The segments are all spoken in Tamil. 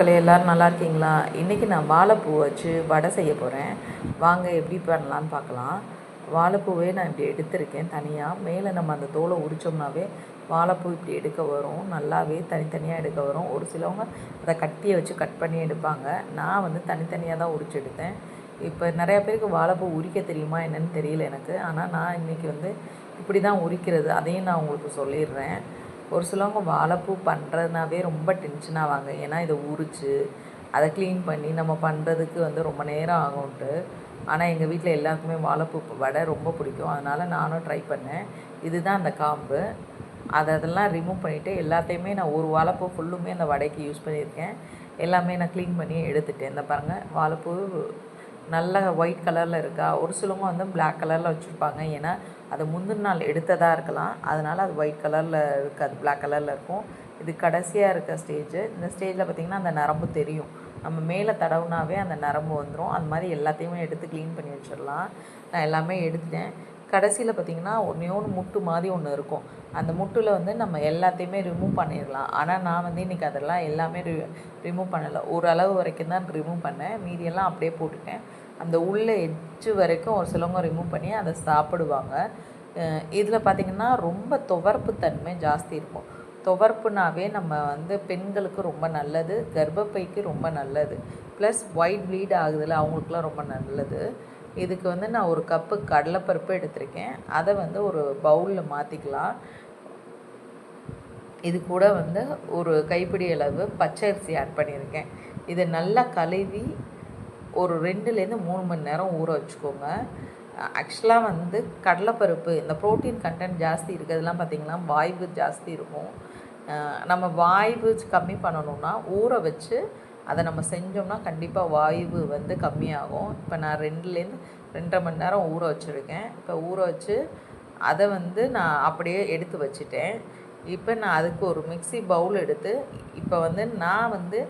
மக்களே எல்லோரும் நல்லா இருக்கீங்களா? இன்றைக்கி நான் வாழைப்பூ வச்சு வடை செய்ய போகிறேன் வாங்க எப்படி பண்ணலான்னு பார்க்கலாம். வாழைப்பூவே நான் இப்படி எடுத்திருக்கேன் தனியாக மேலே நம்ம அந்த தோலை உரித்தோம்னாவே வாழைப்பூ இப்படி எடுக்க வரும். நல்லாவே தனித்தனியாக எடுக்க வரும். ஒரு சிலவங்க அதை கட்டியை வச்சு கட் பண்ணி எடுப்பாங்க. நான் வந்து தனித்தனியாக தான் உரிச்சு எடுத்தேன். இப்போ நிறையா பேருக்கு வாழைப்பூ உரிக்க தெரியுமா என்னன்னு தெரியல எனக்கு. ஆனால் நான் இன்றைக்கி வந்து இப்படி தான் உரிக்கிறது. அதையும் நான் உங்களுக்கு சொல்லிடுறேன். ஒரு சிலவங்க வாழைப்பூ பண்ணுறதுனாவே ரொம்ப டென்ஷன் ஆவாங்க. ஏன்னா இதை உரித்து அதை க்ளீன் பண்ணி நம்ம பண்ணுறதுக்கு வந்து ரொம்ப நேரம் ஆகும்ட்டு ஆனால் எங்கள் வீட்டில் எல்லாருக்குமே வாழைப்பூ வடை ரொம்ப பிடிக்கும். அதனால் நானும் ட்ரை பண்ணேன். இதுதான் அந்த காம்பு. அதை அதெல்லாம் ரிமூவ் பண்ணிவிட்டு எல்லாத்தையுமே நான் ஒரு வாழைப்பூ ஃபுல்லுமே அந்த வடைக்கு யூஸ் பண்ணியிருக்கேன். எல்லாமே நான் க்ளீன் பண்ணி எடுத்துட்டேன். இந்த பாருங்கள் வாழைப்பூ நல்ல ஒயிட் கலரில் இருக்கா? ஒரு சிலவங்க வந்து பிளாக் கலரில் வச்சுருப்பாங்க. ஏன்னா அது முந்தின நாள் எடுத்ததாக இருக்கலாம். அதனால் அது ஒயிட் கலரில் இருக்காது பிளாக் கலரில் இருக்கும். இது கடைசியாக இருக்க ஸ்டேஜ் இந்த ஸ்டேஜில் பார்த்திங்கன்னா அந்த நரம்பு தெரியும். நம்ம மேலே தடவுனாவே அந்த நரம்பு வந்துடும் அந்த மாதிரி எல்லாத்தையுமே எடுத்து க்ளீன் பண்ணி வச்சிடலாம். நான் எல்லாமே எடுத்துட்டேன். கடைசியில் பார்த்திங்கன்னா ஒன்றே ஒன்று முட்டு மாதிரி ஒன்று இருக்கும். அந்த முட்டில் வந்து நம்ம எல்லாத்தையுமே ரிமூவ் பண்ணிடலாம். ஆனால் நான் வந்து இன்றைக்கி அதெல்லாம் எல்லாமே ரி ரிமூவ் பண்ணலை. ஓரளவு வரைக்கும் தான் ரிமூவ் பண்ணேன். மீதியெல்லாம் அப்படியே போட்டுட்டேன். அந்த உள்ள எட்ஜு வரைக்கும் ஒரு சிலவங்க ரிமூவ் பண்ணி அதை சாப்பிடுவாங்க. இதில் பார்த்திங்கன்னா ரொம்ப துவர்ப்பு தன்மை ஜாஸ்தி இருக்கும். துவர்ப்புனாவே நம்ம வந்து பெண்களுக்கு ரொம்ப நல்லது கர்ப்பப்பைக்கு ரொம்ப நல்லது. ப்ளஸ் ஒயிட் ப்ளீட் ஆகுதுல அவங்களுக்குலாம் ரொம்ப நல்லது. இதுக்கு வந்து நான் ஒரு கப்பு கடலைப்பருப்பு எடுத்திருக்கேன். அதை வந்து ஒரு பவுலில் மாற்றிக்கலாம் இது கூட வந்து ஒரு கைப்பிடி அளவு பச்சை அரிசி ஆட் பண்ணியிருக்கேன். இதை நல்லா கழுவி ஒரு ரெண்டுலேருந்து மூணு மணி நேரம் ஊற வச்சுக்கோங்க. ஆக்சுவலாக வந்து கடலைப்பருப்பு இந்த ப்ரோட்டீன் கண்டென்ட் ஜாஸ்தி இருக்கிறதுலாம் பார்த்திங்கன்னா வாய்வு ஜாஸ்தி இருக்கும். நம்ம வாய்வு கம்மி பண்ணணும்னா ஊற வச்சு அதை நம்ம செஞ்சோம்னா கண்டிப்பாக வாய்வு வந்து கம்மியாகும். இப்போ நான் ரெண்டுலேருந்து ரெண்டரை மணி நேரம் ஊற வச்சுருக்கேன். இப்போ ஊற வச்சு அதை வந்து நான் அப்படியே எடுத்து வச்சுட்டேன். இப்போ நான் அதுக்கு ஒரு மிக்சி பவுல் எடுத்து இப்போ வந்து நான் வந்து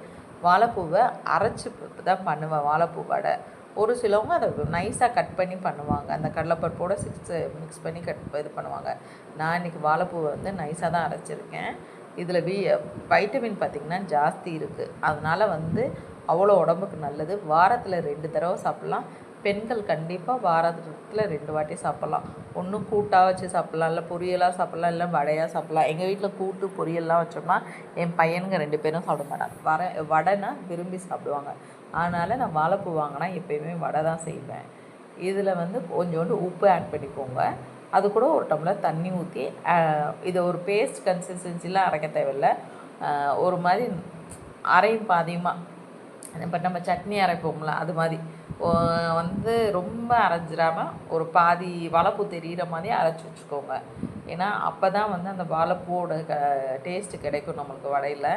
வாழைப்பூவை அரைச்சி தான் பண்ணுவேன் வாழைப்பூ வடை. ஒரு சிலவங்க அதை நைஸாக கட் பண்ணி பண்ணுவாங்க. அந்த கடலைப்பருப்போட சிக்ஸ் மிக்ஸ் பண்ணி கட் இது பண்ணுவாங்க. நான் இன்றைக்கி வாழைப்பூவை வந்து நைஸாக தான் அரைச்சிருக்கேன். இதில் வி வைட்டமின் பார்த்திங்கன்னா ஜாஸ்தி இருக்குது அதனால் வந்து அவ்வளோ உடம்புக்கு நல்லது. வாரத்தில் ரெண்டு தடவை சாப்பிட்லாம். பெண்கள் கண்டிப்பாக வாரத்தில் ரெண்டு வாட்டி சாப்பிட்லாம். ஒன்றும் கூட்டாக வச்சு சாப்பிட்லாம். இல்லை பொரியலாக சாப்பிட்லாம். இல்லை வடையாக சாப்பிட்லாம். எங்கள் வீட்டில் கூட்டு பொரியல்லாம் வச்சோம்னா என் பையனுங்க ரெண்டு பேரும் சாப்பிட மாட்டாங்க. வர வடைனா விரும்பி சாப்பிடுவாங்க. அதனால் நான் வாழைப்பூ வாங்கினா எப்போயுமே வடை தான் செய்வேன். இதில் வந்து கொஞ்சோண்டு உப்பு ஆட் பண்ணிக்கோங்க. அது கூட ஒரு டம்ளர் தண்ணி ஊற்றி இதை ஒரு பேஸ்ட் கன்சிஸ்டன்சிலாம் அரைக்க தேவையில்லை. ஒரு மாதிரி அரையும் பாதியமாக இப்போ நம்ம சட்னி அரைப்போம்ல அது மாதிரி. வந்து ரொம்ப அரைஞ்சிடாமல் ஒரு பாதி வளப்பு தெரிகிற மாதிரி அரைச்சி வச்சுக்கோங்க. ஏன்னா அப்போ தான் வந்து அந்த வாழைப்பூவோட க டேஸ்ட்டு கிடைக்கும் நம்மளுக்கு வடையில்.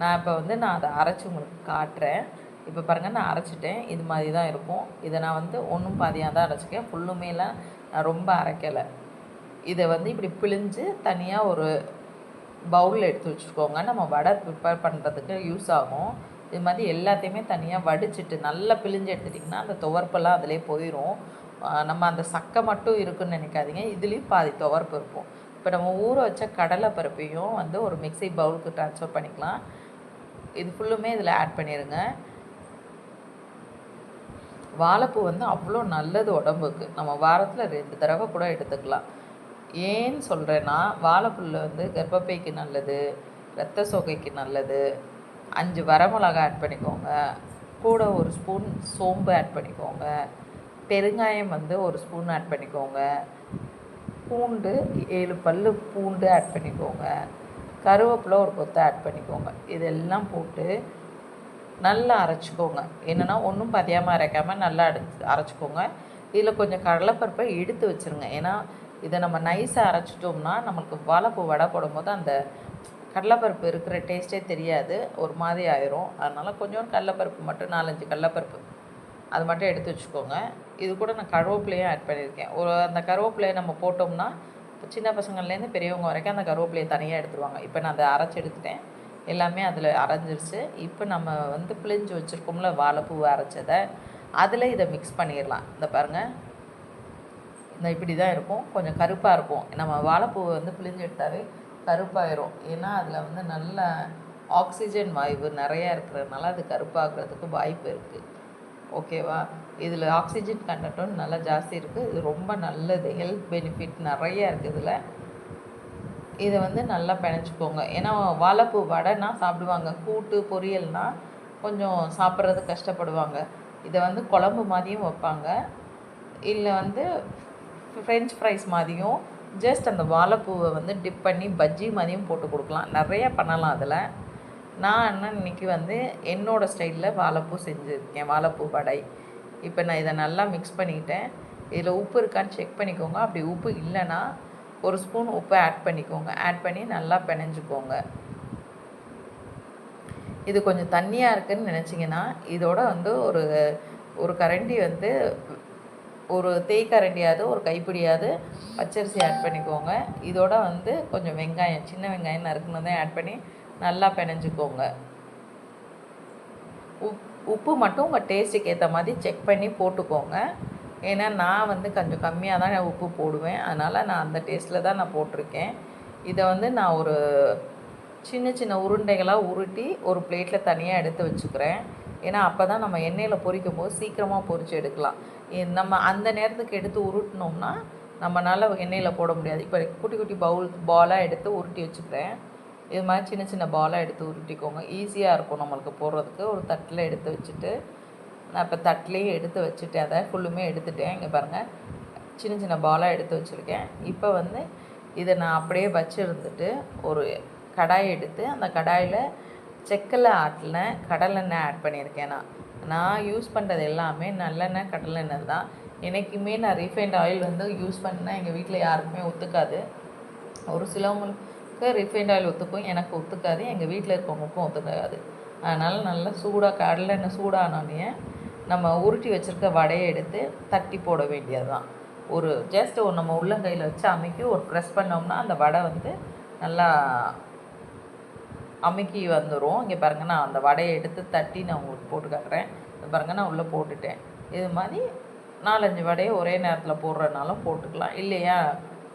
நான் இப்போ வந்து நான் அதை அரைச்சி உங்களுக்கு காட்டுறேன். இப்போ பாருங்கள் நான் அரைச்சிட்டேன். இது மாதிரி தான் இருக்கும். இதை நான் வந்து ஒன்றும் பாதியாக தான் அரைச்சிக்கேன். ஃபுல்லுமேலாம் நான் ரொம்ப அரைக்கலை. இதை வந்து இப்படி பிழிஞ்சு தனியாக ஒரு பவுலில் எடுத்து வச்சுக்கோங்க. நம்ம வடை ப்ரிப்பேர் பண்ணுறதுக்கு யூஸ் ஆகும். இது மாதிரி எல்லாத்தையுமே தனியாக வடிச்சிட்டு நல்லா பிழிஞ்சு எடுத்துட்டிங்கன்னா அந்த துவர்ப்பெல்லாம் அதிலே போயிடும் நம்ம அந்த சக்கை மட்டும் இருக்குன்னு நினைக்காதீங்க. இதுலேயும் பாதி துவர்ப்பு இருக்கும். இப்போ நம்ம ஊற வச்ச கடலை பருப்பையும் வந்து ஒரு மிக்சி பவுலுக்கு ட்ரான்ஸ்ஃபர் பண்ணிக்கலாம். இது ஃபுல்லுமே இதில் ஆட் பண்ணிடுங்க வாழைப்பூ வந்து அவ்வளோ நல்லது உடம்புக்கு. நம்ம வாரத்தில் ரெண்டு தடவை கூட எடுத்துக்கலாம். ஏன்னு சொல்கிறேன்னா வாழைப்புல்ல வந்து கர்ப்பப்பைக்கு நல்லது ரத்த சோகைக்கு நல்லது அஞ்சு வரமிளகா ஆட் பண்ணிக்கோங்க. கூட ஒரு ஸ்பூன் சோம்பு ஆட் பண்ணிக்கோங்க. பெருங்காயம் வந்து ஒரு ஸ்பூன் ஆட் பண்ணிக்கோங்க. பூண்டு ஏழு பல் பூண்டு ஆட் பண்ணிக்கோங்க. கருவேப்பிலை ஒரு கொத்தை ஆட் பண்ணிக்கோங்க. இதெல்லாம் போட்டு நல்லா அரைச்சிக்கோங்க. என்னென்னா ஒன்றும் பதியாமல் அரைக்காமல் நல்லா அடிச்சு அரைச்சிக்கோங்க. இதில் கொஞ்சம் கடலைப்பருப்பை எடுத்து வச்சுருங்க. ஏன்னா இதை நம்ம நைஸாக அரைச்சிட்டோம்னா நம்மளுக்கு வாழைப்பூ வடை போடும்போது அந்த கடலைப்பருப்பு இருக்கிற டேஸ்ட்டே தெரியாது. ஒரு மாதிரி ஆயிரும். அதனால் கொஞ்சோண்டு கடலைப்பருப்பு மட்டும் நாலஞ்சு கடலைப்பருப்பு. அது மட்டும் எடுத்து வச்சுக்கோங்க. இது கூட நான் கருவேப்பிலையும் ஆட் பண்ணியிருக்கேன். ஒரு அந்த கருவேப்பிலையை நம்ம போட்டோம்னா சின்ன பசங்கள்லேருந்து பெரியவங்க வரைக்கும் அந்த கருவேப்பிலையை தனியாக எடுத்துருவாங்க. இப்போ நான் அதை அரைச்சி எடுத்துட்டேன். எல்லாமே அதில் அரைஞ்சிருச்சு. இப்போ நம்ம வந்து பிழிஞ்சு வச்சுருக்கோம்ல வாழைப்பூவை அரைச்சதை அதில் இதை மிக்ஸ் பண்ணிடலாம். இந்த பாருங்கள் இந்த இப்படி தான் இருக்கும். கொஞ்சம் கருப்பாக இருக்கும். நம்ம வாழைப்பூவை வந்து பிழிஞ்சு எடுத்தாவே கருப்பாயிரும். ஏன்னா அதில் வந்து நல்ல ஆக்சிஜன் வாயு நிறையா இருக்கிறதுனால அது கருப்பாகிறதுக்கு வாய்ப்பு இருக்குது ஓகேவா இதில் ஆக்சிஜன் கண்டட்டும் நல்லா ஜாஸ்தி இருக்குது இது ரொம்ப நல்லது. ஹெல்த் பெனிஃபிட் நிறையா இருக்குது இதில். இதை வந்து நல்லா பிணைச்சிக்கோங்க ஏன்னா வாழைப்பூ வடைனா சாப்பிடுவாங்க. கூட்டு பொரியல்னால் கொஞ்சம் சாப்பிட்றது கஷ்டப்படுவாங்க. இதை வந்து குழம்பு மாதிரியும் வைப்பாங்க. இல்லை வந்து ஃப்ரெஞ்ச் ஃப்ரைஸ் மாதிரியும் ஜஸ்ட் அந்த வாழைப்பூவை வந்து டிப் பண்ணி பஜ்ஜி மாதிரியும் போட்டு கொடுக்கலாம். நிறைய பண்ணலாம் அதில். நான் என்ன இன்றைக்கி வந்து என்னோடய ஸ்டைலில் வாழைப்பூ செஞ்சுருக்கேன். வாழைப்பூ வடை. இப்போ நான் இதை நல்லா மிக்ஸ் பண்ணிக்கிட்டேன் இதில் உப்பு இருக்கான்னு செக் பண்ணிக்கோங்க. அப்படி உப்பு இல்லைன்னா ஒரு ஸ்பூன் உப்பை ஆட் பண்ணிக்கோங்க. ஆட் பண்ணி நல்லா பிணைஞ்சிக்கோங்க. இது கொஞ்சம் தண்ணியாக இருக்குதுன்னு நினச்சிங்கன்னா இதோட வந்து ஒரு ஒரு கரண்டி வந்து ஒரு தேய்க்கரண்டியாவது ஒரு கைப்பிடியாவது பச்சரிசி ஆட் பண்ணிக்கோங்க. இதோட வந்து கொஞ்சம் வெங்காயம் சின்ன வெங்காயம் நறுக்குனதை ஆட் பண்ணி நல்லா பிணைஞ்சிக்கோங்க. உப் உப்பு மட்டும் உங்கள் டேஸ்ட்டுக்கு ஏற்ற மாதிரி செக் பண்ணி போட்டுக்கோங்க. ஏன்னா நான் வந்து கொஞ்சம் கம்மியாக தான் உப்பு போடுவேன். அதனால் நான் அந்த டேஸ்ட்டில் தான் நான் போட்டிருக்கேன். இதை வந்து நான் ஒரு சின்ன சின்ன உருண்டைகளாக உருட்டி ஒரு பிளேட்டில் தனியாக எடுத்து வச்சுக்கிறேன். ஏன்னா அப்போ தான் நம்ம எண்ணெயில் பொரிக்கும் போது சீக்கிரமாக பொரித்து எடுக்கலாம் நம்ம அந்த நேரத்துக்கு எடுத்து உருட்டினோம்னா நம்மளால் எண்ணெயில் போட முடியாது. இப்போ குட்டி குட்டி பவுல் பாலாக எடுத்து உருட்டி வச்சுக்கிறேன். இது மாதிரி சின்ன சின்ன பாலாக எடுத்து உருட்டிக்கோங்க. ஈஸியாக இருக்கும் நம்மளுக்கு போடுறதுக்கு. ஒரு தட்டில் எடுத்து வச்சுட்டு நான் இப்போ தட்டிலையும் எடுத்து வச்சுட்டேன். அதை ஃபுல்லுமே எடுத்துட்டேன். இங்கே பாருங்கள் சின்ன சின்ன பாலாக எடுத்து வச்சுருக்கேன். இப்போ வந்து இதை நான் அப்படியே வச்சுருந்துட்டு ஒரு கடாய் எடுத்து அந்த கடாயில் செக்கலை ஆட்டில் கடலெண்ணெய் ஆட் பண்ணியிருக்கேன் நான். நான் யூஸ் பண்ணுறது எல்லாமே நல்லெண்ணெய் கடலெண்ணெய் தான். என்றைக்குமே நான் ரீஃபைண்ட் ஆயில் வந்து யூஸ் பண்ணால் எங்கள் வீட்டில் யாருக்குமே ஒத்துக்காது. ஒரு சிலவங்களுக்கு ரீஃபைண்ட் ஆயில் ஒத்துக்கும் எனக்கு ஒத்துக்காது. எங்கள் வீட்டில் இருக்கவங்களுக்கும் ஒத்துக்காது. அதனால் நல்லா சூடாக கடலெண்ணெய் சூடானோடனே நம்ம உருட்டி வச்சுருக்க வடையை எடுத்து தட்டி போட வேண்டியது தான் ஒரு ஜஸ்ட் ஒரு நம்ம உள்ளங்கையில் வச்சு அமைக்கி ஒரு ப்ரெஸ் பண்ணோம்னா அந்த வடை வந்து நல்லா அமுக்கி வந்துடும் இங்கே பாருங்கள் நான் அந்த வடையை எடுத்து தட்டி நான் உங்களுக்கு போட்டு காட்டுறேன் பாருங்கள் நான் உள்ளே போட்டுட்டேன். இது மாதிரி நாலஞ்சு வடையை ஒரே நேரத்தில் போடுறதுனாலும் போட்டுக்கலாம். இல்லையா?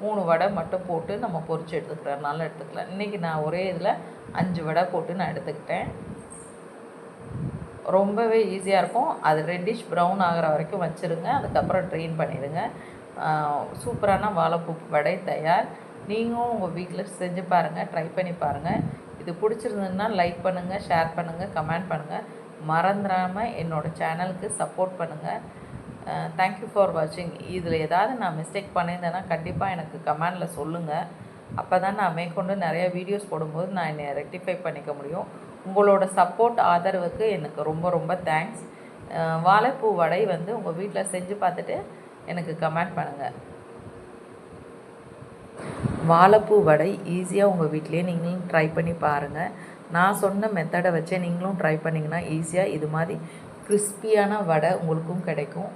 மூணு வடை மட்டும் போட்டு நம்ம பொறிச்சு எடுத்துக்கிறனாலும் எடுத்துக்கலாம் இன்றைக்கி நான் ஒரே இதில் அஞ்சு வடை போட்டு நான் எடுத்துக்கிட்டேன். ரொம்பவே ஈஸியாக இருக்கும். அது ரெட்டிஷ் ப்ரௌன் ஆகிற வரைக்கும் வச்சுருங்க. அதுக்கப்புறம் ட்ரெயின் பண்ணிடுங்க. சூப்பரான வாழைப்பூ வடை தயார். நீங்களும் உங்கள் வீட்டில் செஞ்சு பாருங்கள் ட்ரை பண்ணி பாருங்கள் இது பிடிச்சிருந்ததுன்னா லைக் பண்ணுங்கள் ஷேர் பண்ணுங்கள் கமெண்ட் பண்ணுங்கள் மறந்துடாமல் என்னோடய சேனலுக்கு சப்போர்ட் பண்ணுங்கள் தேங்க்யூ ஃபார் வாட்சிங் இதில் ஏதாவது நான் மிஸ்டேக் பண்ணியிருந்தேன்னா கண்டிப்பாக எனக்கு கமெண்டில் சொல்லுங்கள் அப்போ தான் நான் மேற்கொண்டு நிறைய வீடியோஸ் போடும்போது நான் என்னை ரெக்டிஃபை பண்ணிக்க முடியும். உங்களோட சப்போர்ட் ஆதரவுக்கு எனக்கு ரொம்ப ரொம்ப தேங்க்ஸ் வாழைப்பூ வடை வந்து உங்கள் வீட்டில் செஞ்சு பார்த்துட்டு எனக்கு கமெண்ட் பண்ணுங்கள் வாழைப்பூ வடை ஈஸியாக உங்கள் வீட்லேயே நீங்களும் ட்ரை பண்ணி பாருங்கள் நான் சொன்ன மெத்தடை வச்சே நீங்களும் ட்ரை பண்ணிங்கன்னா ஈஸியாக இது மாதிரி கிறிஸ்பியான வடை உங்களுக்கும் கிடைக்கும்.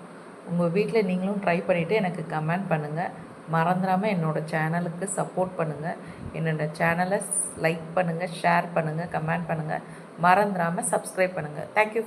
உங்கள் வீட்டில் நீங்களும் ட்ரை பண்ணிவிட்டு எனக்கு கமெண்ட் பண்ணுங்கள் மறந்துடாமல் என்னோடய சேனலுக்கு சப்போர்ட் பண்ணுங்கள் என்னோடய சேனலை லைக் பண்ணுங்கள் ஷேர் பண்ணுங்கள் கமெண்ட் பண்ணுங்கள் மறந்துடாமல் சப்ஸ்கிரைப் பண்ணுங்கள் தேங்க்யூ ஃபார்